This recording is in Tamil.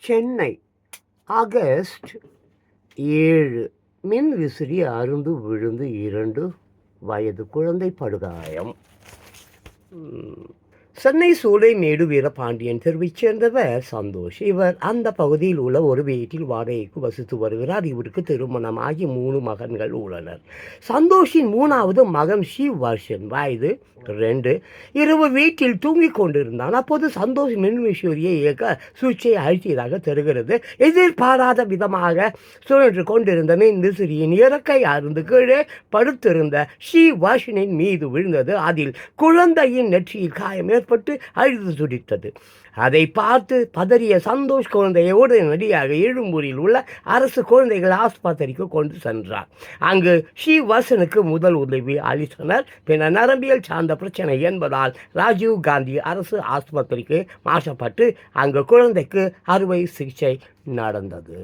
சென்னை ஆகஸ்ட் ஏழு. மின் விசிறி அருந்து விழுந்து இரண்டு. வயது குழந்தை படுகாயம். சென்னை சூளைமேடு வீரபாண்டியன் தெருவைச் சேர்ந்தவர் சந்தோஷ். இவர் அந்த பகுதியில் உள்ள ஒரு வீட்டில் வாடகைக்கு வசித்து வருகிறார். இவருக்கு திருமணமாகி மூணு மகன்கள் உள்ளனர். சந்தோஷின் மூணாவது மகன் ஷிவ் வர்ஷன் வயது ரெண்டு. இரவு வீட்டில் தூங்கிக் கொண்டிருந்தான். அப்போது சந்தோஷ் மின்விஷூரியை இயக்க சுவிட்சை அழுத்தியதாக தெரிகிறது. எதிர்பாராத விதமாக சுழன்று கொண்டிருந்த மின் விசிறியின் இறக்கை அருந்து கீழே படுத்திருந்த ஷி வாஷனின் மீது விழுந்தது. அதில் குழந்தையின் நெற்றியில் காயம் ஏற்பட்டு அழுது துடித்தது. அதை பார்த்து பதறிய சந்தோஷ் குழந்தையை உடனடியாக எழும்பூரில் உள்ள அரசு குழந்தைகள் ஆஸ்பத்திரிக்கு கொண்டு சென்றார். அங்கு ஸ்ரீவாசனுக்கு முதல் உதவி அளித்தனர். பின்னர் நரம்பியல் சார்ந்த பிரச்சனை என்பதால் ராஜீவ் காந்தி அரசு ஆஸ்பத்திரிக்கு மாற்றப்பட்டு அங்கு குழந்தைக்கு அறுவை சிகிச்சை நடந்தது.